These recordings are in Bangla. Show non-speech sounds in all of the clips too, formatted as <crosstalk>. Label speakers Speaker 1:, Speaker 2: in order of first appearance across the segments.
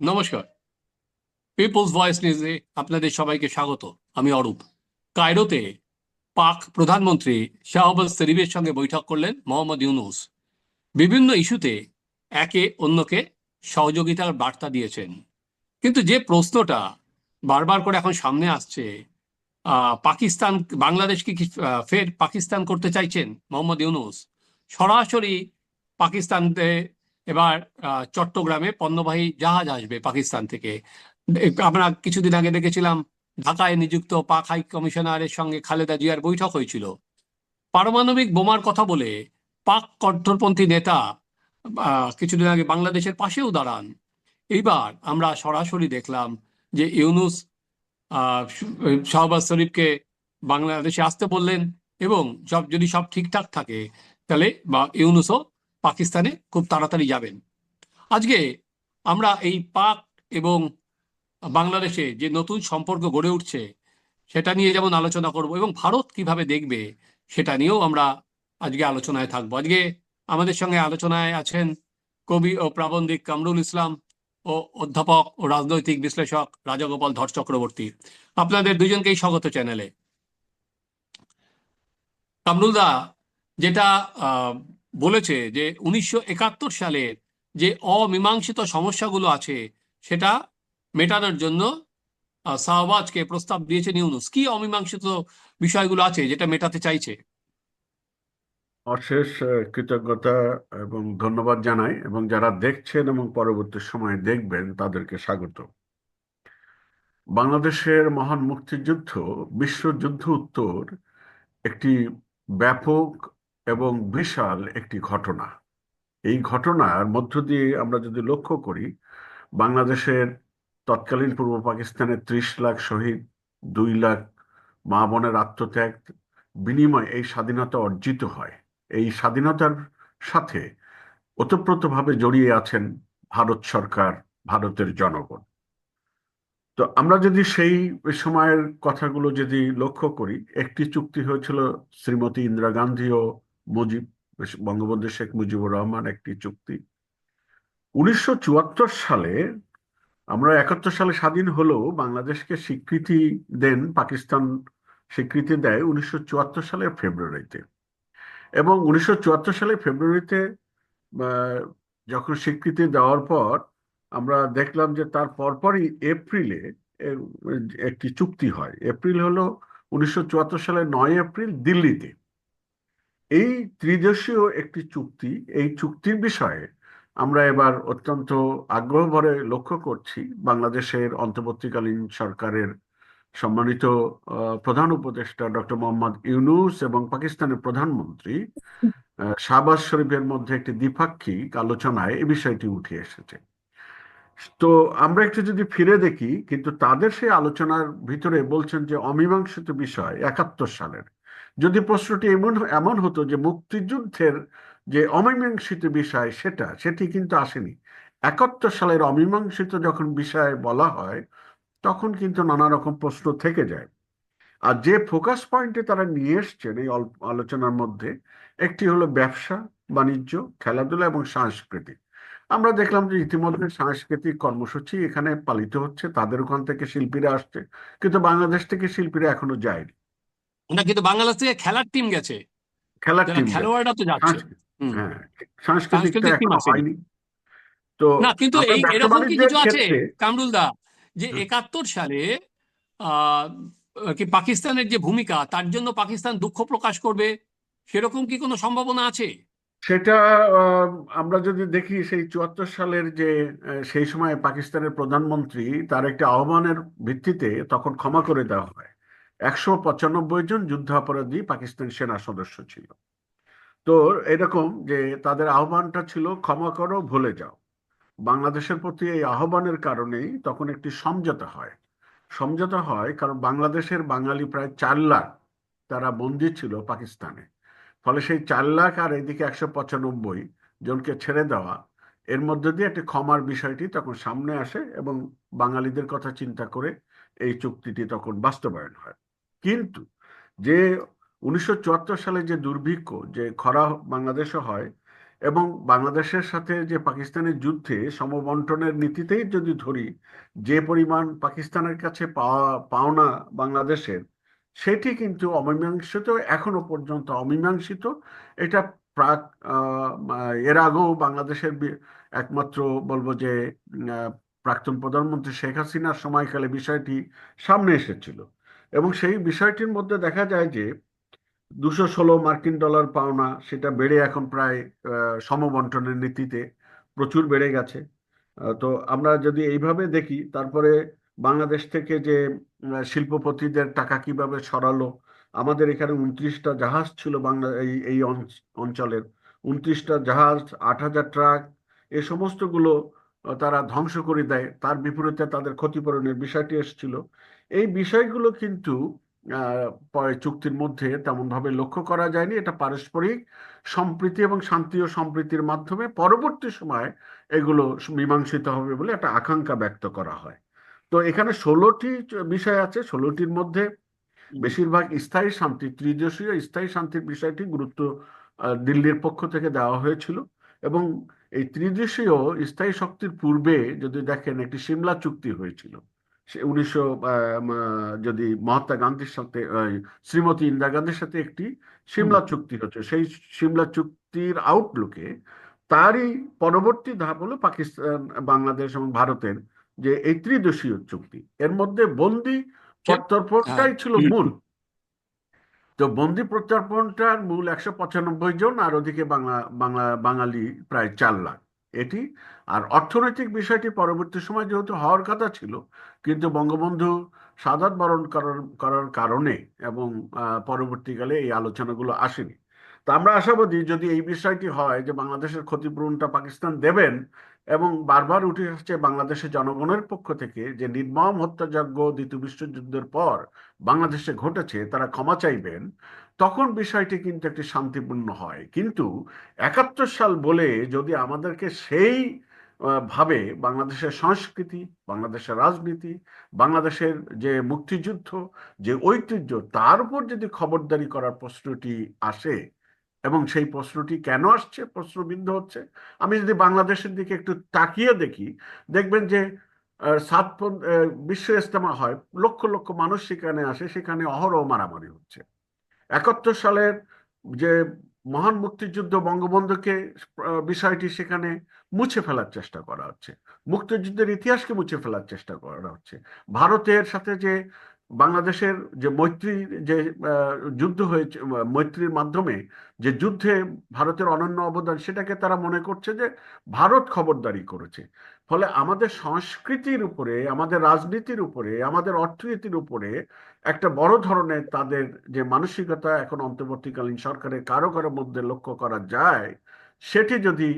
Speaker 1: নমস্কার। পিপলস ভয়েস নিউজে আপনাদের সবাইকে স্বাগত। আমি অরূপ। কায়রোতে পাক প্রধানমন্ত্রী শাহবাজ শরীফের সঙ্গে বৈঠক করলেন মোহাম্মদ ইউনুস। বিভিন্ন ইস্যুতে একে অন্যকে সহযোগিতার বার্তা দিয়েছেন। কিন্তু যে প্রশ্নটা বারবার করে এখন সামনে আসছে পাকিস্তান বাংলাদেশকে কি ফের পাকিস্তান করতে চাইছেন মোহাম্মদ ইউনুস? সরাসরি পাকিস্তানতে এবার চট্টগ্রামে পণ্যবাহী জাহাজ আসবে পাকিস্তান থেকে। আমরা কিছুদিন আগে দেখেছিলাম, ঢাকায় নিযুক্ত পাক হাই কমিশনারের সঙ্গে খালেদা জিয়ার বৈঠক হয়েছিল। পারমাণবিক বোমার কথা বলে পাক কট্টরপন্থী নেতা কিছুদিন আগে বাংলাদেশের পাশেও দাঁড়ান। এইবার আমরা সরাসরি দেখলাম যে ইউনুস শাহবাজ শরীফকে বাংলাদেশে আসতে বললেন এবং সব, যদি সব ঠিকঠাক থাকে, তাহলে বা ইউনুসও পাকিস্তানে খুব তাড়াতাড়ি যাবেন। আজকে আমরা এই পাক এবং বাংলাদেশে যে নতুন সম্পর্ক গড়ে উঠছে, সেটা নিয়ে যেমন আলোচনা করব এবং ভারত কীভাবে দেখবে, সেটা নিয়েও আমরা আজকে আলোচনায় থাকব। আজকে আমাদের সঙ্গে আলোচনায় আছেন কবি ও প্রাবন্ধিক কামরুল ইসলাম ও অধ্যাপক ও রাজনৈতিক বিশ্লেষক রাজাগোপাল ধর চক্রবর্তী। আপনাদের দুজনকেই স্বাগত চ্যানেলে। কামরুলদা যেটা বলেছে যে উনিশশো সালের যে অমীমাংসিত সমস্যাগুলো আছে, সেটা মেটানোর জন্য শাহবাজকে প্রস্তাব দিয়েছেন ইউনুস। কি অমীমাংসিত বিষয়গুলো আছে যেটা মেটাতে চাইছে?
Speaker 2: অশেষ কৃতজ্ঞতা এবং ধন্যবাদ জানাই, এবং যারা দেখছেন এবং পরবর্তী সময়ে দেখবেন, তাদেরকে স্বাগত। বাংলাদেশের মহান মুক্তিযুদ্ধ বিশ্বযুদ্ধ উত্তর একটি ব্যাপক এবং বিশাল একটি ঘটনা। এই ঘটনার মধ্য দিয়ে আমরা যদি লক্ষ্য করি, বাংলাদেশের তৎকালীন পূর্ব পাকিস্তানের ত্রিশ লাখ শহীদ, দুই লাখ মা বোনের আত্মত্যাগ বিনিময়ে এই স্বাধীনতা অর্জিত হয়। এই স্বাধীনতার সাথে ওতপ্রোতভাবে জড়িয়ে আছেন ভারত সরকার, ভারতের জনগণ। তো আমরা যদি সেই সময়ের কথাগুলো যদি লক্ষ্য করি, একটি চুক্তি হয়েছিল শ্রীমতী ইন্দিরা গান্ধী ও মুজিব, বঙ্গবন্ধু শেখ মুজিবুর রহমান একটি চুক্তি। উনিশশো চুয়াত্তর সালে আমরা একাত্তর সালে স্বাধীন হলেও বাংলাদেশকে স্বীকৃতি দেন, পাকিস্তান স্বীকৃতি দেয় উনিশশো চুয়াত্তর সালের ফেব্রুয়ারিতে। এবং উনিশশো চুয়াত্তর সালের ফেব্রুয়ারিতে যখন স্বীকৃতি দেওয়ার পর আমরা দেখলাম যে তার পরপরই এপ্রিলে একটি চুক্তি হয়। এপ্রিল হলো উনিশশো চুয়াত্তর সালের নয় এপ্রিল দিল্লিতে। এই ত্রিদেশীয় একটি চুক্তি, এই চুক্তির বিষয়ে আমরা এবার অত্যন্ত আগ্রহ ভরে লক্ষ্য করছি বাংলাদেশের অন্তর্বর্তীকালীন সরকারের সম্মানিত প্রধান উপদেষ্টা ডক্টর মোহাম্মদ ইউনুস এবং পাকিস্তানের প্রধানমন্ত্রী শাহবাজ শরীফের মধ্যে একটি দ্বিপাক্ষিক আলোচনায় এই বিষয়টি উঠে এসেছে। তো আমরা একটু যদি ফিরে দেখি, কিন্তু তাদের সেই আলোচনার ভিতরে বলছেন যে অমীমাংসিত বিষয় একাত্তর সালের। যদি প্রশ্নটি এমন এমন হতো যে মুক্তিযুদ্ধের যে অমীমাংসিত বিষয় সেটা, সেটি কিন্তু আসেনি। একাত্তর সালের অমীমাংসিত যখন বিষয় বলা হয়, তখন কিন্তু নানা রকম প্রশ্ন থেকে যায়। আর যে ফোকাস পয়েন্টে তারা নিয়ে এসছেন এই আলোচনার মধ্যে, একটি হলো ব্যবসা, বাণিজ্য, খেলাধুলা এবং সংস্কৃতি। আমরা দেখলাম যে ইতিমধ্যে সাংস্কৃতিক কর্মসূচি এখানে পালিত হচ্ছে, তাদের ওখান থেকে শিল্পীরা আসছে, কিন্তু বাংলাদেশ থেকে শিল্পীরা এখনও যায়নি।
Speaker 1: না কিন্তু বাংলাদেশ থেকে খেলার টিম গেছে।
Speaker 2: খেলার টিম
Speaker 1: খেলোয়াড়রা তো যাচ্ছে।
Speaker 2: হ্যাঁ
Speaker 1: সাংস্কৃতিক
Speaker 2: এখনও
Speaker 1: আসেনি।
Speaker 2: হয়নি। তো
Speaker 1: না কিন্তু এই এরকম কি কিছু আছে? কামরুল দা যে একাত্তর সালে কি পাকিস্তানের যে ভূমিকা তার জন্য পাকিস্তান দুঃখ প্রকাশ করবে? সেরকম কি কোনো সম্ভাবনা আছে?
Speaker 2: সেটা আহ, আমরা যদি দেখি সেই চুয়াত্তর সালের যে সেই সময় পাকিস্তানের প্রধানমন্ত্রী তার একটি আহ্বানের ভিত্তিতে তখন ক্ষমা করে দেওয়া হয়। একশো পঁচানব্বই জন যুদ্ধাপরাধী পাকিস্তান সেনা সদস্য ছিল। তো এরকম যে তাদের আহ্বানটা ছিল, ক্ষমা করো, ভুলে যাও। বাংলাদেশের প্রতি এই আহ্বানের কারণেই তখন একটি সমঝোতা হয়। সমঝোতা হয় কারণ বাংলাদেশের বাঙালি প্রায় চার লাখ তারা বন্দী ছিল পাকিস্তানে। ফলে সেই চার লাখ আর এদিকে একশো পঁচানব্বই জনকে ছেড়ে দেওয়া, এর মধ্যে দিয়ে একটি ক্ষমার বিষয়টি তখন সামনে আসে এবং বাঙালিদের কথা চিন্তা করে এই চুক্তিটি তখন বাস্তবায়ন হয়। কিন্তু যে উনিশশো চুয়াত্তর সালে যে দুর্ভিক্ষ, যে খরা বাংলাদেশে হয় এবং বাংলাদেশের সাথে যে পাকিস্তানের যুদ্ধে সমবন্টনের নীতিতেই যদি ধরি, যে পরিমাণ পাকিস্তানের কাছে পাওয়া, পাওনা বাংলাদেশের, সেটি কিন্তু অমীমাংসিত, এখনও পর্যন্ত অমীমাংসিত। এটা প্রাক এর আগেও বাংলাদেশের একমাত্র বলব যে প্রাক্তন প্রধানমন্ত্রী শেখ হাসিনার সময়কালে বিষয়টি সামনে এসেছিল। এবং সেই বিষয়টির মধ্যে দেখা যায় যে দুশো ষোলো মার্কিন ডলার পাওনা, সেটা বেড়ে এখন প্রায় সমবন্টনের নীতিতে প্রচুর বেড়ে গেছে। তো আমরা যদি এইভাবে দেখি, তারপরে বাংলাদেশ থেকে যে শিল্পপতিদের টাকা কীভাবে সরালো, আমাদের এখানে উনত্রিশটা জাহাজ ছিল বাংলা, এই এই অঞ্চলের। উনত্রিশটা জাহাজ আট হাজার ট্রাক, এ সমস্তগুলো তারা ধ্বংস করে দেয়। তার বিপরীতে তাদের ক্ষতিপূরণের বিষয়টি এসেছিল। এই বিষয়গুলো কিন্তু পরে চুক্তির মধ্যে তেমনভাবে লক্ষ্য করা যায়নি। এটা পারস্পরিক সম্প্রীতি এবং শান্তি ও সম্প্রীতির মাধ্যমে পরবর্তী সময় এগুলো মীমাংসিত হবে বলে একটা আকাঙ্ক্ষা ব্যক্ত করা হয়। তো এখানে ষোলোটি বিষয় আছে। ষোলোটির মধ্যে বেশিরভাগ স্থায়ী শান্তি ত্রিদেশীয় স্থায়ী শান্তির বিষয়টি গুরুত্ব দিল্লির পক্ষ থেকে দেওয়া হয়েছিল এবং এই ত্রিদেশীয় স্থায়ী শক্তির পূর্বে যদি দেখেন একটি সিমলা চুক্তি হয়েছিল। উনিশশো যদি মহাত্মা গান্ধীর সাথে শ্রীমতী ইন্দিরা গান্ধীর সাথে একটি সিমলা চুক্তি হচ্ছে। সেই সিমলা চুক্তির আউটলুকে তারই পরবর্তী ধাপ হলো পাকিস্তান বাংলাদেশ এবং ভারতের যে এই ত্রিদেশীয় চুক্তি। এর মধ্যে বন্দি প্রত্যর্পণটাই ছিল মূল। তো বন্দি প্রত্যর্পণটার মূল একশো পঁচানব্বই জন আর ওদিকে বাংলা বাংলা বাঙালি প্রায় চার লাখ। এটি। আর অর্থনৈতিক বিষয়টি পরবর্তী সময় যেহেতু হওয়ার কথা ছিল, কিন্তু বঙ্গবন্ধু সাদাত বরণ করার কারণে এবং পরবর্তীকালে এই আলোচনাগুলো আসেনি। তা আমরা আশাবাদী যদি এই বিষয়টি হয় যে বাংলাদেশের ক্ষতিপূরণটা পাকিস্তান দেবেন এবং বারবার উঠে আসছে বাংলাদেশের জনগণের পক্ষ থেকে যে নির্মম হত্যাযজ্ঞ দ্বিতীয় বিশ্বযুদ্ধের পর বাংলাদেশে ঘটেছে, তারা ক্ষমা চাইবেন তখন বিষয়টি কিন্তু একটি শান্তিপূর্ণ হয়। কিন্তু একাত্তর সাল বলে যদি আমাদেরকে সেই ভাবে বাংলাদেশের সংস্কৃতি, বাংলাদেশের রাজনীতি, বাংলাদেশের যে মুক্তিযুদ্ধ, যে ঐতিহ্য, তার উপর যদি খবরদারি করার প্রশ্নটি আসে এবং সেই প্রশ্নটি কেন আসছে, প্রশ্নবিদ্ধ হচ্ছে, আমি যদি বাংলাদেশের দিকে একটু তাকিয়ে দেখি, দেখবেন যে সাত বিশ্ব ইজতেমা হয়, লক্ষ লক্ষ মানুষ সেখানে আসে, সেখানে অহরহ মারামারি হচ্ছে। একাত্তর সালের যে মহান মুক্তিযুদ্ধ বঙ্গবন্ধুকে বিষয়টি সেখানে মুছে ফেলার চেষ্টা করা হচ্ছে। মুক্তিযুদ্ধের ইতিহাসকে মুছে ফেলার চেষ্টা করা হচ্ছে। ভারতের সাথে যে বাংলাদেশের যে মৈত্রী, যে যুদ্ধ হয়েছে মৈত্রীর মাধ্যমে যে যুদ্ধে ভারতের অনন্য অবদান, সেটাকে তারা মনে করছে যে ভারত খবরদারি করেছে। ফলে আমাদের সংস্কৃতির উপরে, আমাদের রাজনীতির উপরে, আমাদের অর্থনীতির উপরে একটা বড় ধরনের তাদের যে মানসিকতা এখন অন্তর্বর্তীকালীন সরকারের কারও কারও মধ্যে লক্ষ্য করা যায়, সেটি যদি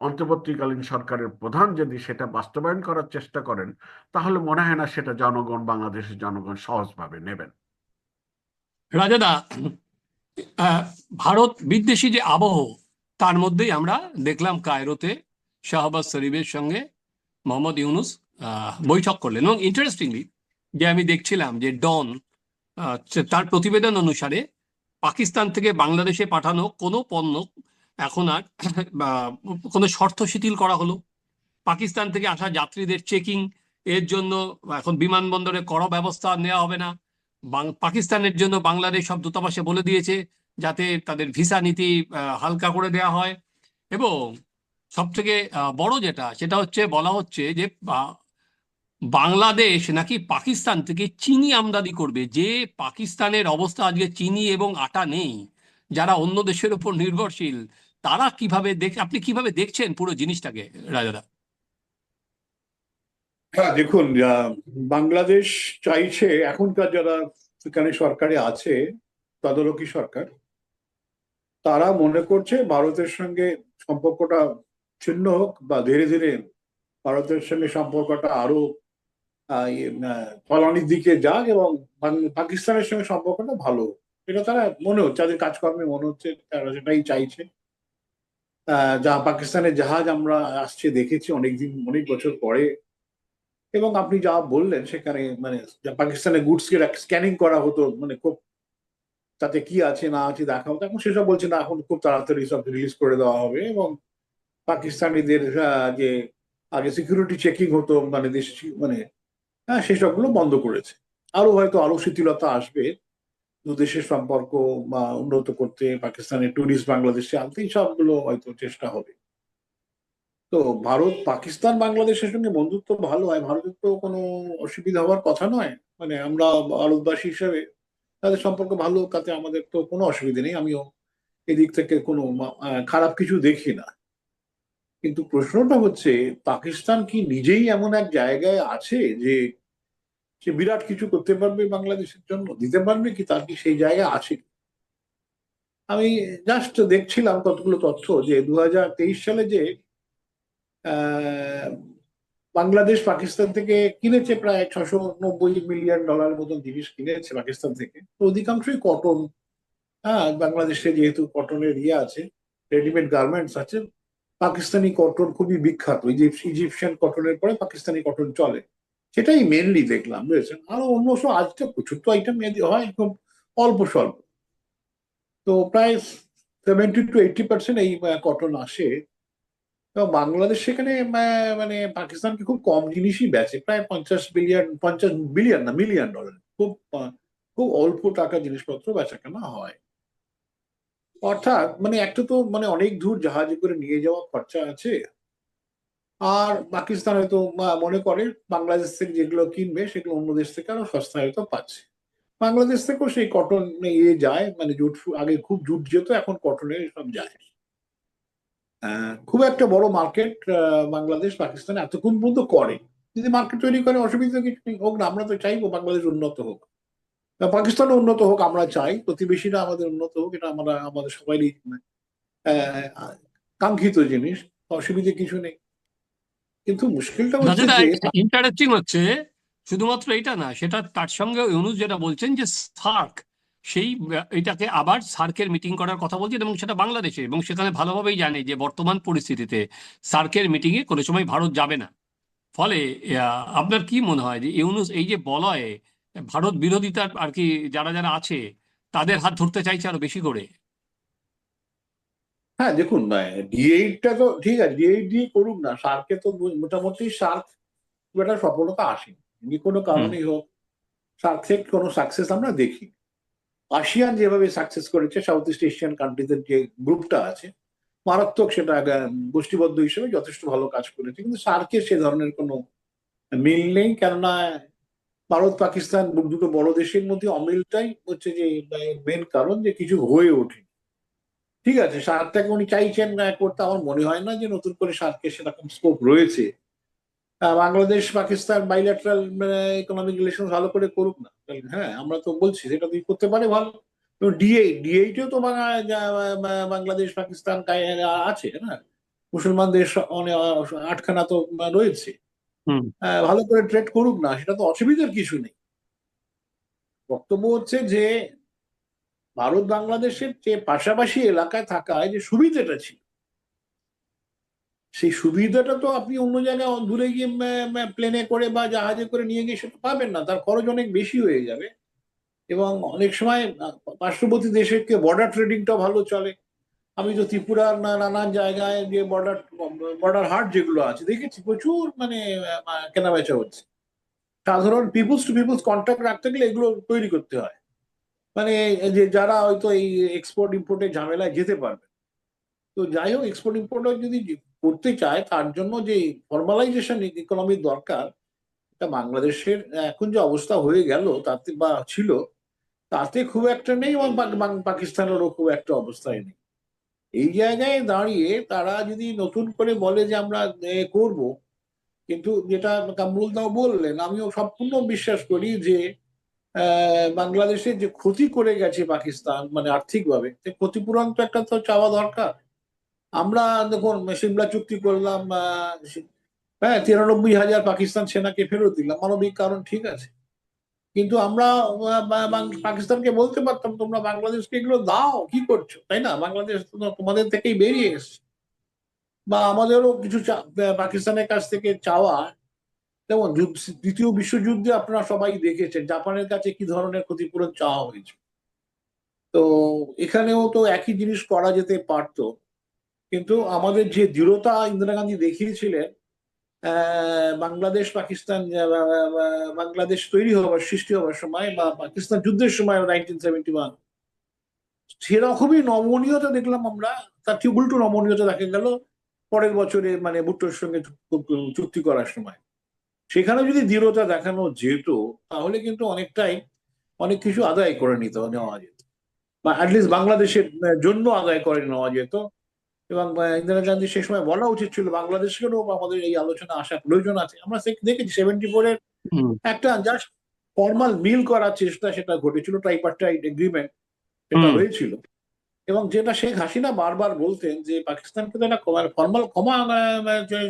Speaker 2: অন্তর্বর্তীকালীন সরকারের প্রধান যদি সেটা বাস্তবায়ন করার চেষ্টা করেন, তাহলে মনে হয় না সেটা জনগণ, বাংলাদেশের জনগণ সহজভাবে নেবেন।
Speaker 1: রাজাদা ভারত বিদ্বেষী যে আবহ, তার মধ্যেই আমরা দেখলাম কায়রোতে শাহবাজ শরীফের সঙ্গে মোহাম্মদ ইউনুস বৈঠক করলেন। এবং ইন্টারেস্টিংলি যে আমি দেখছিলাম যে ডন তার প্রতিবেদন অনুসারে পাকিস্তান থেকে বাংলাদেশে পাঠানো কোনো পণ্য এখন আর <coughs> কোনো শর্ত শিথিল করা হলো। পাকিস্তান থেকে আসা যাত্রীদের চেকিং এর জন্য এখন বিমানবন্দরে কড়া ব্যবস্থা নেওয়া হবে না। পাকিস্তানের জন্য বাংলাদেশ সব দূতাবাসে বলে দিয়েছে যাতে তাদের ভিসা নীতি হালকা করে দেওয়া হয়। এবং সব থেকে বড় যেটা, সেটা হচ্ছে, বলা হচ্ছে যে বাংলাদেশ নাকি পাকিস্তান থেকে চিনি আমদানি করবে। যে পাকিস্তানের অবস্থা আজকে চিনি এবং আটা নেই যারা অন্য দেশের উপর নির্ভরশীল তারা কীভাবে দেখ আপনি কীভাবে দেখছেন পুরো জিনিসটাকে রাজাদা
Speaker 3: হ্যাঁ দেখুন বাংলাদেশ চাইছে এখনকার যারা এখানে সরকারে আছে তদারকি সরকার তারা মনে করছে ভারতের সঙ্গে সম্পর্কটা ছিন্ন হোক বা ধীরে ধীরে ভারতের সঙ্গে সম্পর্কটা আরও আহ, ইয়ে, দিকে যাক এবং পাকিস্তানের সঙ্গে সম্পর্কটা ভালো হোক। এটা তারা মনে হচ্ছে তাদের কাজকর্মে মনে হচ্ছে তারা সেটাই চাইছে। যা পাকিস্তানের জাহাজ আমরা আসছে দেখেছি অনেকদিন, অনেক বছর পরে। এবং আপনি যা বললেন সেখানে মানে পাকিস্তানের গুডস কে স্ক্যানিং করা হতো মানে খুব তাতে কি আছে, না আছে, দেখা হতো, এখন সেসব বলছে না, এখন খুব তাড়াতাড়ি সব রিলিজ করে দেওয়া হবে। এবং পাকিস্তানিদের যে আগে সিকিউরিটি চেকিং হতো মানে দেশ মানে হ্যাঁ সেসবগুলো বন্ধ করেছে। আরও হয়তো আরও শিথিলতা আসবে। দু দেশের সম্পর্ক বা উন্নত করতে, পাকিস্তানের টুরিস্ট বাংলাদেশে আনতে সবগুলো হয়তো চেষ্টা হবে। তো ভারত, পাকিস্তান, বাংলাদেশের সঙ্গে বন্ধুত্ব ভালো হয়। ভারতের তো কোনো অসুবিধা হওয়ার কথা নয়। মানে আমরা ভারতবাসী হিসেবে তাদের সম্পর্ক ভালো, তাতে আমাদের তো কোনো অসুবিধা নেই। আমিও এদিক থেকে কোনো খারাপ কিছু দেখি না। কিন্তু প্রশ্নটা হচ্ছে, পাকিস্তান কি নিজেই এমন এক জায়গায় আছে যে সে বিরাট কিছু করতে পারবে বাংলাদেশের জন্য, দিতে পারবে কি তার কি সেই জায়গা আছে? আমি জাস্ট দেখছিলাম কতগুলো তথ্য যে দু হাজার তেইশ সালে যে বাংলাদেশ পাকিস্তান থেকে কিনেছে প্রায় ছশো নব্বই মিলিয়ন ডলার মতন জিনিস কিনেছে পাকিস্তান থেকে। অধিকাংশই কটন হ্যাঁ বাংলাদেশে যেহেতু কটনের ইয়ে আছে রেডিমেড গার্মেন্টস আছে, পাকিস্তানি কটন খুবই বিখ্যাত। ইজিপ- ইজিপশিয়ান কটনের পরে পাকিস্তানি কটন চলে। সেটাই মেনলি দেখলাম, বুঝেছেন? আরও অন্য সব আজকে প্রচুর তো আইটেম হয়, খুব অল্প স্বল্প। তো প্রায় সেভেন্টি টু এইটি পার্সেন্ট এই কটন আসে। এবং বাংলাদেশ সেখানে মানে পাকিস্তানকে খুব কম জিনিসই বেচে, প্রায় পঞ্চাশ বিলিয়ন পঞ্চাশ বিলিয়ন না মিলিয়ন ডলার খুব খুব অল্প টাকা জিনিসপত্র বেচা কেনা হয়। অর্থাৎ মানে একটা তো মানে অনেক দূর জাহাজে করে নিয়ে যাওয়া খরচা আছে। আর পাকিস্তান হয়তো মনে করে বাংলাদেশ থেকে যেগুলো কিনবে সেগুলো অন্য দেশ থেকে আরও সস্তায় হয়তো পাচ্ছে। বাংলাদেশ থেকেও সেই কটন ইয়ে যায় মানে জুট আগে খুব জুট যেত এখন কটনের সব যায় খুব একটা বড় মার্কেট বাংলাদেশ পাকিস্তান এতক্ষণ পর্যন্ত করে। যদি মার্কেট তৈরি করে অসুবিধা কিছু নেই। হোক না আমরা তো চাইব বাংলাদেশ উন্নত হোক। পাকিস্তানও উন্নত হোক আমরা চাই। প্রতিবেশীরা আমাদের উন্নত হোক এটা আমরা আমাদের সবারই আহ, কাঙ্ক্ষিত জিনিস। অসুবিধে কিছু নেই। কিন্তু মুশকিলটা হচ্ছে
Speaker 1: ইন্টারেস্টিং হচ্ছে শুধুমাত্র এটা না সেটা তার সঙ্গে ইউনুস যেটা বলছেন যে সার্ক সেই এটাকে আবার সার্কের মিটিং করার কথা বলছেন এবং সেটা বাংলাদেশে এবং সেখানে ভালোভাবেই জানে যে বর্তমান পরিস্থিতিতে সার্কের মিটিংয়ে কোনো সময় ভারত যাবে না। ফলে আপনার কি মনে হয় যে ইউনুস এই যে বলয়ে ভারত বিরোধিতার আর কি যারা যারা আছে তাদের হাত ধরতে চাইছে আরও বেশি করে?
Speaker 3: হ্যাঁ দেখুন ডি এইটটা তো ঠিক আছে ডি এইট দিয়ে করুক না সার্কে তো মোটামুটি সার্ক খুব একটা সফলতা আসেনি। যে কোনো কারণেই হোক সার্ক থেকে কোনো সাকসেস আমরা দেখি আসিয়ান যেভাবে সাকসেস করেছে সাউথ ইস্ট এশিয়ান কান্ট্রিদের যে গ্রুপটা আছে মারাত্মক সেটা গোষ্ঠীবদ্ধ হিসেবে যথেষ্ট ভালো কাজ করেছে। কিন্তু সার্কের সে ধরনের কোনো মিল নেই কেননা ভারত পাকিস্তান দুটো বড় দেশের মধ্যে অমিলটাই হচ্ছে যে মেন কারণ যে কিছু হয়ে ওঠে ঠিক আছে সারটাকে উনি চাইছেন করতে আমার মনে হয় না যে নতুন করে সারকে সেরকম স্কোপ রয়েছে। Bangladesh Pakistan bilateral economic relation ভালো করে করুক না। হ্যাঁ আমরা তো বলছি সেটা তুই করতে পারে ভালো। তো ডিএ ডিএইটেও তো বাংলাদেশ পাকিস্তান আছে না? মুসলমান দেশ অনেক আটখানা তো রয়েছে। ভালো করে ট্রেড করুক না সেটা তো অসুবিধার কিছু নেই। বক্তব্য হচ্ছে যে ভারত বাংলাদেশের যে পাশাপাশি এলাকায় থাকায় যে সুবিধাটা ছিল। সেই সুবিধাটা তো আপনি অন্য জায়গায় দূরে গিয়ে প্লেনে করে বা জাহাজে করে নিয়ে গিয়ে সেটা পাবেন না। তার খরচ অনেক বেশি হয়ে যাবে। এবং অনেক সময় পার্শ্ববর্তী দেশের বর্ডার ট্রেডিংটা ভালো চলে। আমি তো ত্রিপুরার নানান জায়গায় যে বর্ডার বর্ডার হাট যেগুলো আছে, দেখেছি প্রচুর মানে কেনাবেচা হচ্ছে। সাধারণ পিপুলস টু পিপুলস কন্ট্যাক্ট রাখতে গেলে এগুলো তৈরি করতে হয়। মানে যে যারা হয়তো এই এক্সপোর্ট ইম্পোর্টের ঝামেলায় যেতে পারবে। তো যাই হোক এক্সপোর্ট ইম্পোর্ট যদি করতে চায়, তার জন্য যে ফর্মালাইজেশন ইকোনমির দরকার, এটা বাংলাদেশের, এখন যে অবস্থা হয়ে গেল, তাতে বা ছিল, তাতে খুব একটা নেই এবং পাকিস্তানেরও খুব একটা অবস্থায় নেই। এই জায়গায় দাঁড়িয়ে তারা যদি নতুন করে বলে যে আমরা করব, কিন্তু যেটা কামরুল দাও বললেন, আমিও সম্পূর্ণ বিশ্বাস করি যে বাংলাদেশের যে ক্ষতি করে গেছে পাকিস্তান মানে আর্থিকভাবে ক্ষতিপূরণ তো একটা তো চাওয়া দরকার। আমরা দেখুন, সিমলা চুক্তি করলাম হ্যাঁ তিরানব্বই হাজার পাকিস্তান সেনাকে ফেরত দিলাম, মানবিক কারণ ঠিক আছে। কিন্তু আমরা পাকিস্তানকে বলতে পারতাম, তোমরা বাংলাদেশকে এগুলো দাও, কি করছ? তাই না? বাংলাদেশ তোমাদের থেকেই বেরিয়ে এসছে। বা আমাদেরও কিছু পাকিস্তানের কাছ থেকে চাওয়া যেমন দ্বিতীয় বিশ্বযুদ্ধে আপনারা সবাই দেখেছেন, জাপানের কাছে কি ধরনের ক্ষতিপূরণ চাওয়া হয়েছে। তো এখানেও তো একই জিনিস করা যেতে পারতো, কিন্তু আমাদের যে দৃঢ়তা ইন্দিরা গান্ধী দেখিয়েছিলেন বাংলাদেশ, পাকিস্তান বাংলাদেশ তৈরি হওয়ার সৃষ্টি হওয়ার সময় বা পাকিস্তান যুদ্ধের সময় নাইনটিন সেভেন্টি ওয়ান সেরকমই নমনীয়তা দেখলাম আমরা, তার ঠিক উল্টো নমনীয়তা দেখা গেল পরের বছরে মানে ভুট্টোর সঙ্গে চুক্তি করার সময়। সেখানে যদি দৃঢ়তা দেখানো যেত তাহলে কিন্তু অনেকটাই অনেক কিছু আদায় করে নিতে নেওয়া যেত। বা অ্যাটলিস্ট বাংলাদেশের জন্য আদায় করে নেওয়া যেত। এবং ইন্দিরা গান্ধী সে সময় বলা উচিত ছিল বাংলাদেশেরও আমাদের এই আলোচনা আসা প্রয়োজন আছে। আমরা সে- দেখেছি সেভেন্টি ফোরের একটা জাস্ট ফর্মাল মিল করার চেষ্টা সেটা ঘটেছিল ট্রাইপার্টাইট এগ্রিমেন্ট সেটা হয়েছিল। এবং যেটা শেখ হাসিনা বারবার বলতেন যে পাকিস্তানকে তো একটা ফর্মাল ক্ষমা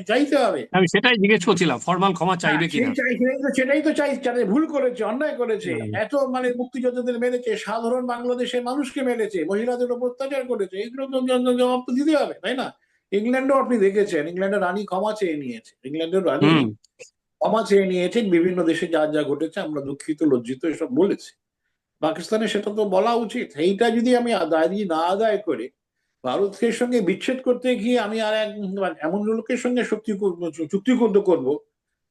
Speaker 3: চাইতে হবে।
Speaker 1: আমি সেটাই জিজ্ঞেস করছিলাম ফরমাল ক্ষমা চাইবে
Speaker 3: হ্যাঁ,
Speaker 1: কিনা?
Speaker 3: সেই চাই- সেটাই তো চাই যারা ভুল করেছে অন্যায় করেছে। এত মানে মুক্তিযোদ্ধাদের মেরেছে সাধারণ বাংলাদেশের মানুষকে মেরেছে মহিলাদের উপর অত্যাচার করেছে এগুলো তো জবাব তো দিতে হবে তাই না? ইংল্যান্ডও আপনি দেখেছেন ইংল্যান্ডের রানী ক্ষমা চেয়ে নিয়েছে। ইংল্যান্ডের রানী ক্ষমা চেয়ে নিয়েছেন বিভিন্ন দেশে যা যা ঘটেছে আমরা দুঃখিত লজ্জিত এসব বলেছি। পাকিস্তানে সেটা তো বলা উচিত। এইটা যদি আমি আদায় না আদায় করে ভারতের সঙ্গে বিচ্ছেদ করতে গিয়ে আমি আর এক এমন লোকের সঙ্গে শক্তি চুক্তিবদ্ধ করব,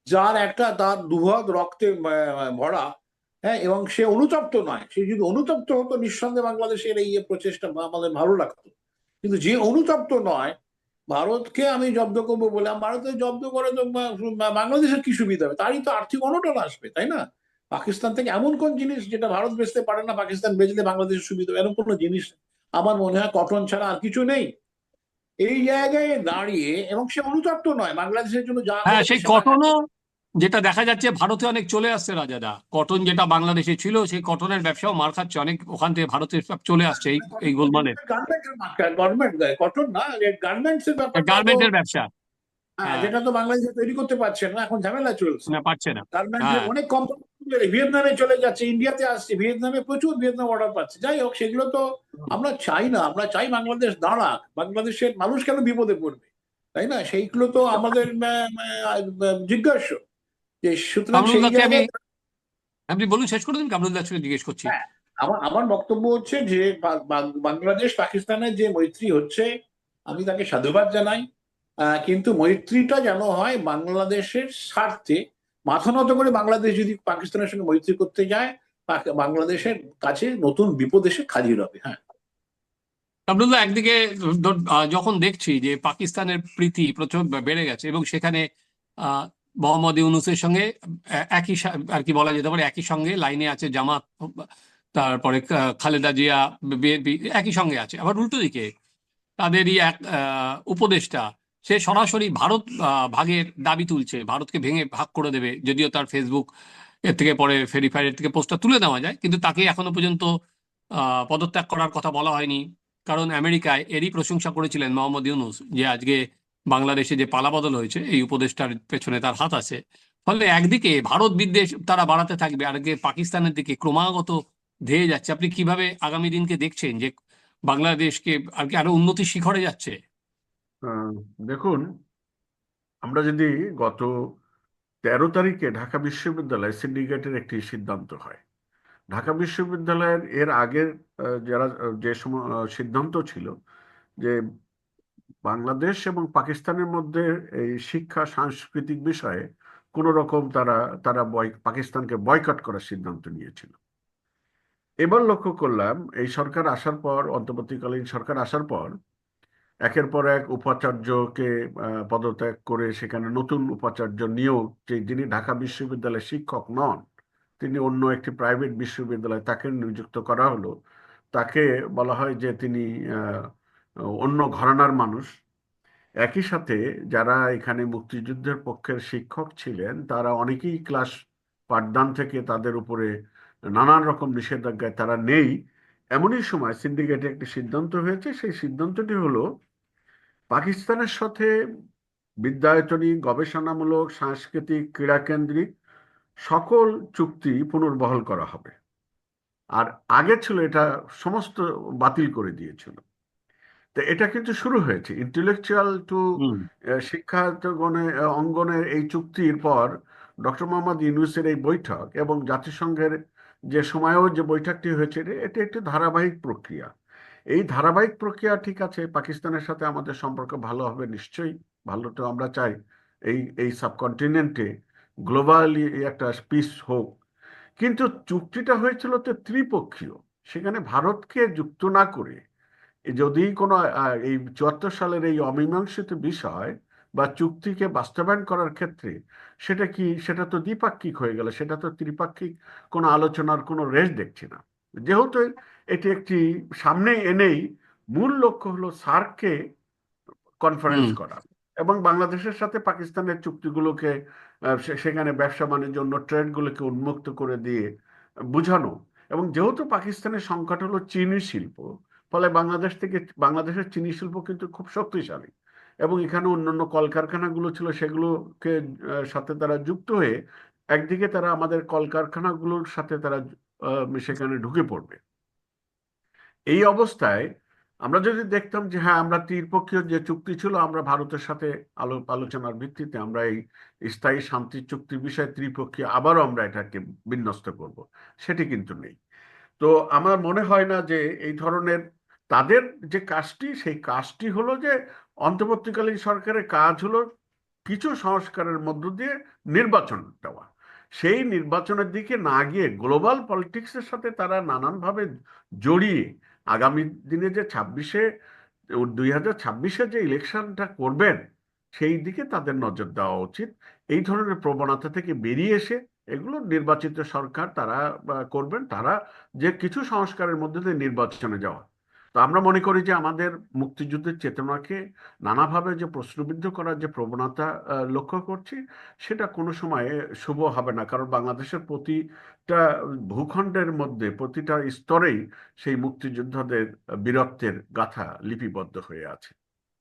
Speaker 3: যার একটা তার দুহদ রক্তে ভরা হ্যাঁ এবং সে অনুতপ্ত নয়। সে যদি অনুতপ্ত হতো, নিঃসন্দেহে বাংলাদেশের এই প্রচেষ্টা আমাদের ভালো লাগতো। কিন্তু যে অনুতপ্ত নয়, ভারতকে আমি জব্দ করব বলে ভারতে জব্দ করে তো বাংলাদেশের কি সুবিধা হবে? তারই তো আর্থিক অনটন আসবে, তাই না? পাকিস্তান থেকে এমন কোন জিনিস যেটা ভারত বেচতে পারে না পাকিস্তান বেচলে বাংলাদেশের সুবিধা এরকম কোনো জিনিস আমার মনে হয় কটন ছাড়া আর কিছু নেই। এই জায়গায় দাঁড়িয়ে এবং সে অনুতপ্ত নয় বাংলাদেশের জন্য যা
Speaker 1: হ্যাঁ সেই কটনও যেটা দেখা যাচ্ছে ভারতে অনেক চলে আসছে রাজাদা। কটন যেটা বাংলাদেশে ছিল সেই কটনের ব্যবসাও মার খাচ্ছে অনেক। ওখান থেকে ভারতে সব চলে আসছে এই এই
Speaker 3: গার্মেন্টের কটন না গার্মেন্টস এর ব্যাপার
Speaker 1: গার্মেন্টের ব্যবসা। হ্যাঁ।
Speaker 3: যেটা তো বাংলাদেশে তৈরি করতে পারছে না এখন ঝামেলা চলছে।
Speaker 1: না পারছে না।
Speaker 3: গার্মেন্টের
Speaker 1: হ্যাঁ।
Speaker 3: অনেক কোম্পানি ভিয়েতনামে চলে যাচ্ছে ইন্ডিয়াতে আসছে ভিয়েতনামে প্রচুর ভিয়েতনাম অর্ডার পাচ্ছে। যাই হোক সেগুলো তো আমরা চাই না আমরা চাই বাংলাদেশ দাঁড়াক বাংলাদেশের মানুষ কেন বিপদে পড়বে? তাই না? সেইগুলো তো আমাদের জিজ্ঞাস্য যে সুতরাং সেই
Speaker 1: আমি আপনি বলুন শেষ করে দিন সঙ্গে জিজ্ঞেস করছি।
Speaker 3: হ্যাঁ। আমার আমার বক্তব্য হচ্ছে যে বাংলাদেশ পাকিস্তানের যে মৈত্রী হচ্ছে আমি তাকে সাধুবাদ জানাই। কিন্তু মৈত্রীটা যেন হয় বাংলাদেশের স্বার্থে মাথা নত করে বাংলাদেশ যদি পাকিস্তানের সঙ্গে মৈত্রী করতে যায় বাংলাদেশের কাছে নতুন বিপদ এসে হাজির হবে হ্যাঁ।
Speaker 1: কামরুল্লাহ একদিকে যখন দেখছি যে পাকিস্তানের প্রীতি প্রচুর বেড়ে গেছে এবং সেখানে মোহাম্মদ ইউনুসের সঙ্গে একই আর কি বলা যেতে পারে, একই সঙ্গে লাইনে আছে জামাত, তারপরে খালেদা জিয়া বিএনপি একই সঙ্গে আছে। আবার উল্টো দিকে তাদেরই এক উপদেষ্টা সে সরাসরি ভারত ভাগের দাবি তুলছে। ভারতকে ভেঙে ভাগ করে দেবে। যদিও তার ফেসবুক এর থেকে পরে ভেরিফাইড এর থেকে পোস্টটা তুলে নেওয়া যায়। কিন্তু তাকে এখনও পর্যন্ত পদত্যাগ করার কথা বলা হয়নি। কারণ আমেরিকায় এরই প্রশংসা করেছিলেন মোহাম্মদ ইউনুস যে আজকে বাংলাদেশে যে পালাবদল হয়েছে, এই উপদেষ্টার পেছনে তার হাত আছে। ফলে একদিকে ভারত বিদ্বেষ তারা বাড়াতে থাকবে আর একদিকে পাকিস্তানের দিকে ক্রমাগত ধেয়ে যাচ্ছে। আপনি কীভাবে আগামী দিনকে দেখছেন যে বাংলাদেশকে আর কি আরও উন্নতির শিখরে যাচ্ছে?
Speaker 2: দেখুন, আমরা যদি গত তেরো তারিখে ঢাকা বিশ্ববিদ্যালয় সিন্ডিকেটের একটি সিদ্ধান্ত হয়, ঢাকা বিশ্ববিদ্যালয়ের এর আগের যারা যে সিদ্ধান্ত ছিল যে বাংলাদেশ এবং পাকিস্তানের মধ্যে এই শিক্ষা সাংস্কৃতিক বিষয়ে কোনো রকম তারা তারা পাকিস্তানকে বয়কট করার সিদ্ধান্ত নিয়েছিল। এবার লক্ষ্য করলাম, এই সরকার আসার পর, অন্তর্বর্তীকালীন সরকার আসার পর একের পর এক উপাচার্যকে পদত্যাগ করে সেখানে নতুন উপাচার্য নিয়োগ যে যিনি ঢাকা বিশ্ববিদ্যালয়ের শিক্ষক নন, তিনি অন্য একটি প্রাইভেট বিশ্ববিদ্যালয়ে তাকে নিযুক্ত করা হলো। তাকে বলা হয় যে তিনি অন্য ঘরানার মানুষ। একই সাথে যারা এখানে মুক্তিযুদ্ধের পক্ষের শিক্ষক ছিলেন, তারা অনেকেই ক্লাস পাঠদান থেকে তাদের উপরে নানান রকম নিষেধাজ্ঞায় তারা নেই। এমনই সময় সিন্ডিকেটে একটি সিদ্ধান্ত হয়েছে। সেই সিদ্ধান্তটি হলো পাকিস্তানের সাথে বিদ্যায়তনী গবেষণামূলক সাংস্কৃতিক ক্রীড়াকেন্দ্রিক সকল চুক্তি পুনর্বহাল করা হবে। আর আগে ছিল এটা সমস্ত বাতিল করে দিয়েছিল। তো এটা কিন্তু শুরু হয়েছে। ইন্টেলেকচুয়াল টু শিক্ষাগণে অঙ্গনের এই চুক্তির পর ডক্টর মোহাম্মদ ইউনুসের এই বৈঠক এবং জাতিসংঘের যে সময়েও যে বৈঠকটি হয়েছে এটি একটি ধারাবাহিক প্রক্রিয়া। এই ধারাবাহিক প্রক্রিয়া ঠিক আছে, পাকিস্তানের সাথে আমাদের সম্পর্ক ভালো হবে নিশ্চয়ই, ভালো তো আমরা চাই, এই এই সাবকন্টিনেন্টে গ্লোবালি একটা পিস হোক। কিন্তু চুক্তিটা হয়েছিল তো ত্রিপক্ষীয়, সেখানে ভারতকে যুক্ত না করে, যদি কোনো এই চুয়াত্তর সালের এই অমীমাংসিত বিষয় বা চুক্তিকে বাস্তবায়ন করার ক্ষেত্রে সেটা কি সেটা তো দ্বিপাক্ষিক হয়ে গেল সেটা তো ত্রিপাক্ষিক কোনো আলোচনার কোনো রেশ দেখছি না। যেহেতু এটি একটি সামনে এনেই মূল লক্ষ্য হলো সার্ককে কনফারেন্স করা এবং বাংলাদেশের সাথে পাকিস্তানের চুক্তিগুলোকে সেখানে ব্যবসা বাণিজ্য অন্য ট্রেডগুলোকে উন্মুক্ত করে দিয়ে বুঝানো এবং যেহেতু পাকিস্তানের সংকট হলো চিনি শিল্প ফলে বাংলাদেশ থেকে বাংলাদেশের চিনি শিল্প কিন্তু খুব শক্তিশালী। এবং এখানে অন্যান্য কলকারখানাগুলো ছিল, সেগুলোকে সাথে তারা যুক্ত হয়ে একদিকে তারা আমাদের কলকারখানাগুলোর সাথে তারা সেখানে ঢুকে পড়বে। এই অবস্থায় আমরা যদি দেখতাম যে হ্যাঁ আমরা ত্রিপক্ষীয় যে চুক্তি ছিল, আমরা ভারতের সাথে আলো, আলোচনার ভিত্তিতে আমরা এই স্থায়ী শান্তি চুক্তির বিষয়ে ত্রিপক্ষীয় আবারও আমরা এটাকে বিন্যস্ত করব, সেটি কিন্তু নেই। তো আমার মনে হয় না যে এই ধরনের তাদের যে কাজটি, সেই কাজটি হলো যে অন্তর্বর্তীকালীন সরকারের কাজ হলো কিছু সংস্কারের মধ্য দিয়ে নির্বাচন দেওয়া। সেই নির্বাচনের দিকে না গিয়ে গ্লোবাল পলিটিক্সের সাথে তারা নানানভাবে জড়িয়ে আগামী দিনে যে ছাব্বিশে, দুই হাজার ছাব্বিশে যে ইলেকশনটা করবেন, সেই দিকে তাদের নজর দেওয়া উচিত। এই ধরনের প্রবণতা থেকে বেরিয়ে এসে এগুলো নির্বাচিত সরকার তারা করবেন। তারা যে কিছু সংস্কারের মধ্যে দিয়ে নির্বাচনে যাওয়া। তো আমরা মনে করি যে আমাদের মুক্তিযুদ্ধের চেতনাকে নানাভাবে যে প্রশ্নবিদ্ধ করার যে প্রবণতা লক্ষ্য করছি সেটা কোনো সময় শুভ হবে না। কারণ বাংলাদেশের প্রতিটা ভূখণ্ডের মধ্যে প্রতিটা স্তরেই সেই মুক্তিযোদ্ধাদের বীরত্বের গাথা লিপিবদ্ধ হয়ে আছে।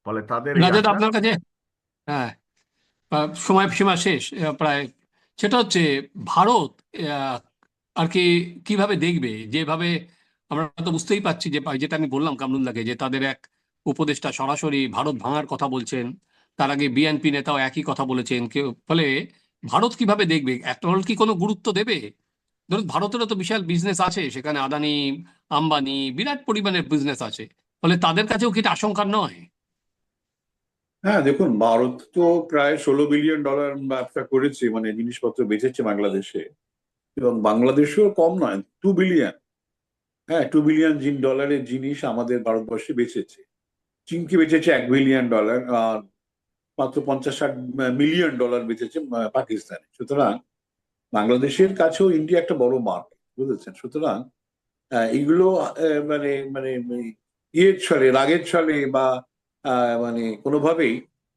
Speaker 2: ফলে তাদের
Speaker 1: আপনার কাছে? হ্যাঁ সময় সীমা শেষ প্রায়। সেটা হচ্ছে ভারত আর কি কীভাবে দেখবে? যেভাবে আমরা তো বুঝতেই পারছি যে, যেটা আমি বললাম কামরুল্লাহকে যে তাদের এক উপদেষ্টা সরাসরি ভারত ভাঙার কথা বলছেন, তার আগে বিএনপি নেতাও একই কথা বলেছেন, কেউ, ফলে ভারত কীভাবে দেখবে? হল কি কোনো গুরুত্ব দেবে? ধরুন ভারতেরও তো বিশাল বিজনেস আছে, সেখানে আদানি, আম্বানি, বিরাট পরিমাণের বিজনেস আছে, ফলে তাদের কাছেও কি এটা আশঙ্কার নয়?
Speaker 3: হ্যাঁ দেখুন, ভারত তো প্রায় ষোলো বিলিয়ন ডলার ব্যবসা করেছে মানে জিনিসপত্র বেচেছে বাংলাদেশে, এবং বাংলাদেশেও কম নয় টু বিলিয়ন হ্যাঁ টু বিলিয়ন জিন ডলারের জিনিস আমাদের ভারতবর্ষে বেচেছে। চীনকে বেচেছে এক বিলিয়ন ডলার মাত্র পঞ্চাশ ষাট মিলিয়ন ডলার বেচেছে পাকিস্তানে। সুতরাং বাংলাদেশের কাছেও ইন্ডিয়া একটা বড় মার্কেট বুঝেছেন? সুতরাং এগুলো মানে মানে ইয়ের ছলে, রাগের ছলে বা মানে কোনোভাবেই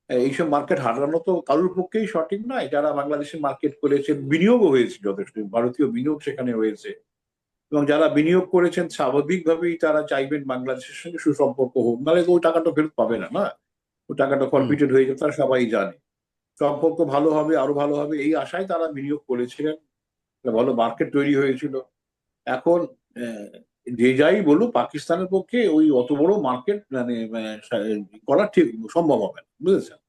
Speaker 3: এইসব মার্কেট হারানো তো কারোর পক্ষেই সঠিক নয়। যারা বাংলাদেশের মার্কেট করেছেন, বিনিয়োগও হয়েছে যথেষ্ট। ভারতীয় বিনিয়োগ সেখানে হয়েছে। এবং যারা বিনিয়োগ করেছেন স্বাভাবিকভাবেই তারা চাইবেন বাংলাদেশের সঙ্গে সুসম্পর্ক হোক। নাহলে তো ওই টাকাটা ফেরত পাবে না না? ওই টাকাটা ফরফিটেড হয়ে যাবে তারা সবাই জানে। সম্পর্ক ভালো হবে আরও ভালো হবে এই আশায় তারা বিনিয়োগ করেছিলেন। ভালো মার্কেট তৈরি হয়েছিল। এখন যে যাই বলুক পাকিস্তানের পক্ষে ওই অত বড় মার্কেট মানে করা ঠিক সম্ভব হবে না বুঝেছেন?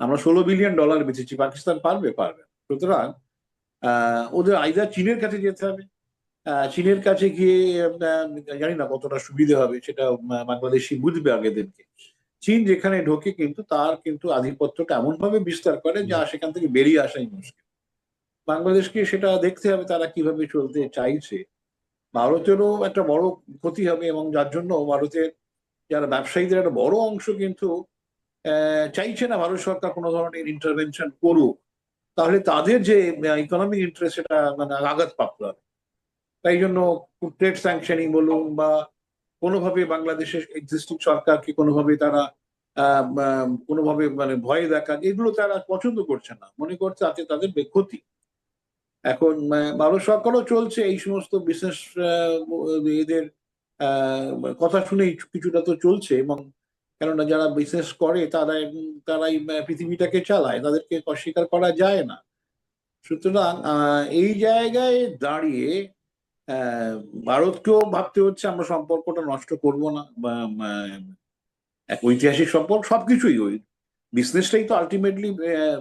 Speaker 3: আমরা ষোলো বিলিয়ন ডলার বেচেছি পাকিস্তান পারবে? পারবে সুতরাং ওদের আইদার চীনের কাছে যেতে হবে চীনের কাছে গিয়ে জানি না কতটা সুবিধে হবে সেটা বাংলাদেশি বুঝবে আগে দিনকে। চীন যেখানে ঢোকে কিন্তু তার কিন্তু আধিপত্যটা এমন ভাবে বিস্তার করে যা সেখান থেকে বেরিয়ে আসাই মুশকিল। বাংলাদেশকে সেটা দেখতে হবে তারা কীভাবে চলতে চাইছে। ভারতেরও একটা বড় ক্ষতি হবে এবং যার জন্য ভারতের যারা ব্যবসায়ীদের একটা বড় অংশ কিন্তু আহ, চাইছে না ভারত সরকার কোনো ধরনের ইন্টারভেনশন করুক। তাহলে তাদের যে ইকোনমিক ইন্টারেস্ট সেটা মানে আঘাত প্রাপ্ত হবে তাই জন্য ট্রেড স্যাংশনিং বলুন বা কোনোভাবে বাংলাদেশের এক্সিস্টিং সরকারকে কোনোভাবে তারা কোনোভাবে মানে ভয় দেখা, এগুলো তারা পছন্দ করছে না। মনে করছে তাতে তাদের ক্ষতি। এখন ভারত সরকারও চলছে, এই সমস্ত বিশেষ এদের কথা শুনেই কিছুটা তো চলছে এবং কেননা যারা বিজনেস করে তারা তারাই পৃথিবীটাকে চালায়, তাদেরকে অস্বীকার করা যায় না। সুতরাং এই জায়গায় দাঁড়িয়ে ভারতকেও ভাবতে হচ্ছে আমরা সম্পর্কটা নষ্ট করব না বা এক ঐতিহাসিক সম্পর্ক সবকিছুই ওই বিজনেসটাই তো আলটিমেটলি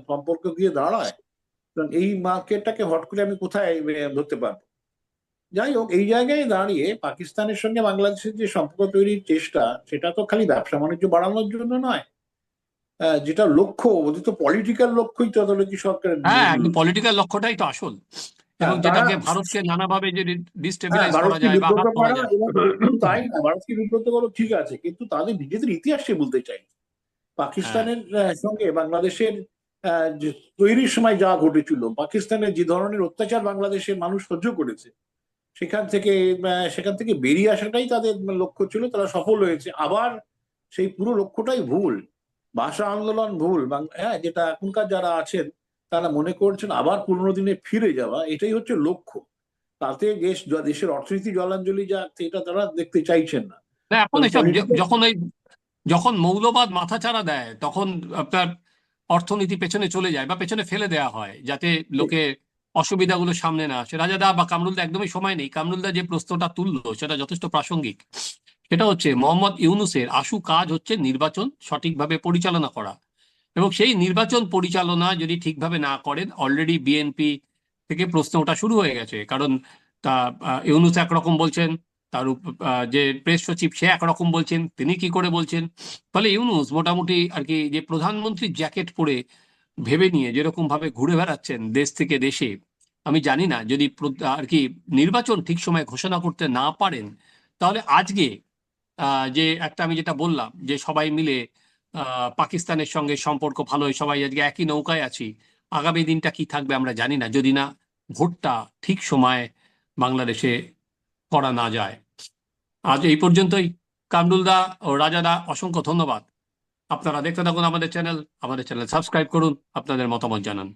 Speaker 3: সম্পর্ক গিয়ে দাঁড়ায়। সুতরাং এই মার্কেটটাকে হট করে আমি কোথায় ধরতে পারব? যাই হোক এই জায়গায় দাঁড়িয়ে পাকিস্তানের সঙ্গে বাংলাদেশের যে সম্পর্ক তৈরির চেষ্টা সেটা তো খালি ব্যবসা বাণিজ্য বাড়ানোর জন্য নয়। আহ, যেটা লক্ষ্য ওদের তো পলিটিক্যাল লক্ষ্যই তদারকি সরকারের
Speaker 1: হ্যাঁ পলিটিক্যাল লক্ষ্যটাই তো আসল। এবং
Speaker 3: হ্যাঁ,
Speaker 1: যেটাকে ভারতকে নানাভাবে যে
Speaker 3: হ্যাঁ
Speaker 1: ডিস্টেবিলাইজ করা যায় বা হাত করা যায়।
Speaker 3: তাই না ভারতকে বিব্রত করা ঠিক আছে কিন্তু তাদের নিজেদের ইতিহাসে বলতে চাই পাকিস্তানের সঙ্গে বাংলাদেশের তৈরির সময় যা ঘটেছিল পাকিস্তানের যে ধরনের অত্যাচার বাংলাদেশের মানুষ সহ্য করেছে সেখান থেকে সেখান থেকে বেরিয়ে আসাটাই তাদের লক্ষ্য ছিল তারা সফল হয়েছে। আবার সেই পুরো লক্ষ্যটাই ভুল ভাষা আন্দোলন ভুল হ্যাঁ যেটা এখনকার যারা আছেন তারা মনে করছেন আবার পুরোনো দিনে ফিরে যাওয়া এটাই হচ্ছে লক্ষ্য। তাতে দেশ দেশের অর্থনীতি জলাঞ্জলি যা এটা তারা দেখতে চাইছেন না।
Speaker 1: এখন এসব যখন ওই যখন মৌলবাদ মাথাচাড়া দেয় তখন আপনার অর্থনীতি পেছনে চলে যায় বা পেছনে ফেলে দেওয়া হয় যাতে লোকে অসুবিধাগুলো সামনে না আসে। রাজাদা বা কামরুলদা একদমই সময় নেই। কামরুলদা যে প্রশ্নটা তুললো সেটা যথেষ্ট প্রাসঙ্গিক। সেটা হচ্ছে মোহাম্মদ ইউনুসের আশু কাজ হচ্ছে নির্বাচন সঠিকভাবে পরিচালনা করা। এবং সেই নির্বাচন পরিচালনা যদি ঠিকভাবে না করেন অলরেডি বিএনপি থেকে প্রশ্ন ওঠা শুরু হয়ে গেছে। কারণ তা ইউনুস একরকম বলছেন, তার যে প্রেস সচিব সে একরকম বলছেন, তিনি কি করে বলছেন? ফলে ইউনুস মোটামুটি আর কি যে প্রধানমন্ত্রীর জ্যাকেট পরে ভেবে নিয়ে যেরকম ভাবে ঘুরে বেড়াচ্ছেন দেশ থেকে দেশে, আমি জানি না, যদি আর কি নির্বাচন ঠিক সময় ঘোষণা করতে না পারেন, তাহলে আজকে যে একটা আমি যেটা বললাম, যে সবাই মিলে পাকিস্তানের সঙ্গে সম্পর্ক ভালো সবাই আজকে একই নৌকায় আছি। আগামী দিনটা কি থাকবে আমরা জানি না, যদি না ভোটটা ঠিক সময়ে বাংলাদেশে করা না যায়। আজ এই পর্যন্তই। কামরুলদা ও রাজাদা অসংখ্য ধন্যবাদ। আপনারা দেখতে থাকুন আমাদের চ্যানেল আমাদের চ্যানেল সাবস্ক্রাইব করুন, আপনাদের মতামত জানান।